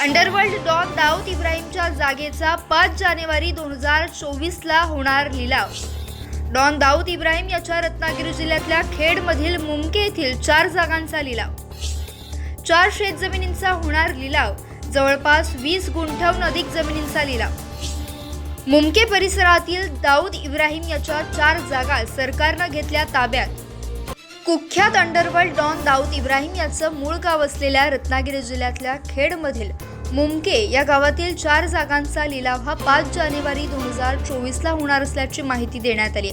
Underworld don Dawood इब्राहिमच्या जागेचा पाच जानेवारी दोन हजार चोवीसला होणार लिलाव. डॉन दाऊद इब्राहिम याच्या रत्नागिरी जिल्ह्यातल्या खेडमधील मुमके येथील चार जागांचा लिलाव. चार शेत जमिनींचा होणार लिलाव. जवळपास वीस गुंठ्याहून अधिक जमिनींचा लिलाव. मुमके परिसरातील दाऊद इब्राहिम याच्या चार जागा सरकारनं घेतल्या ताब्यात. कुख्यात अंडरवर्ल्ड डॉन दाऊद इब्राहिम याचं मूळ गाव असलेल्या रत्नागिरी जिल्ह्यातल्या खेडमधील मुमके या गावातील चार जागांचा लिलाव हा पाच जानेवारी दोन हजार चोवीसला होणार असल्याची माहिती देण्यात आली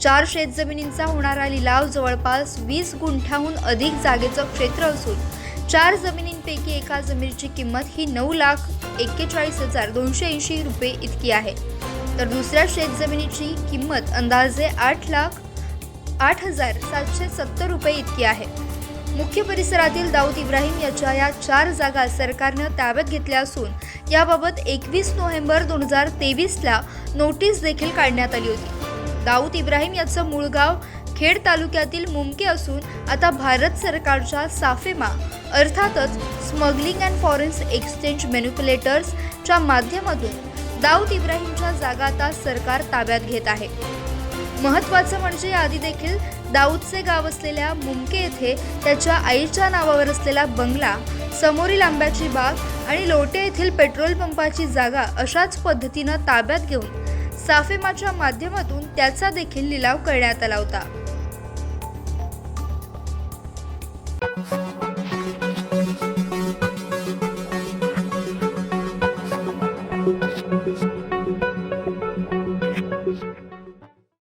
चार शेतजमिनींचा होणारा लिलाव जवळपास वीस गुंठ्याहून अधिक जागेचं क्षेत्र असून चार जमिनींपैकी एका जमिनीची किंमत ही नऊ लाख एक्केचाळीस हजार दोनशे ऐंशी रुपये इतकी आहे. तर दुसऱ्या शेतजमिनीची किंमत अंदाजे आठ लाख आठ हजार सातशे सत्तर रुपये इतकी आहे. मुख्य परिसरातील दाऊद इब्राहिम याच्या या चार जागा सरकारनं ताब्यात घेतल्या असून याबाबत एकवीस नोव्हेंबर दोन हजार तेवीसला नोटीस देखील काढण्यात आली होती. दाऊद इब्राहिम याचं मूळ गाव खेड तालुक्यातील मुमके असून आता भारत सरकारच्या साफेमा अर्थातच स्मगलिंग अँड फॉरेन्स एक्सचेंज मॅन्युप्युलेटर्सच्या माध्यमातून दाऊद इब्राहिमच्या जागा आता सरकार ताब्यात घेत आहे. महत्त्वाचं म्हणजे आधी देखील दाऊदचे गाव असलेल्या मुमके येथे त्याच्या आईच्या नावावर असलेला बंगला समोरील आंब्याची बाग आणि लोटे येथील पेट्रोल पंपाची जागा अशाच पद्धतीनं ताब्यात घेऊन साफेमाच्या माध्यमातून त्याचा देखील लिलाव करण्यात आला होता.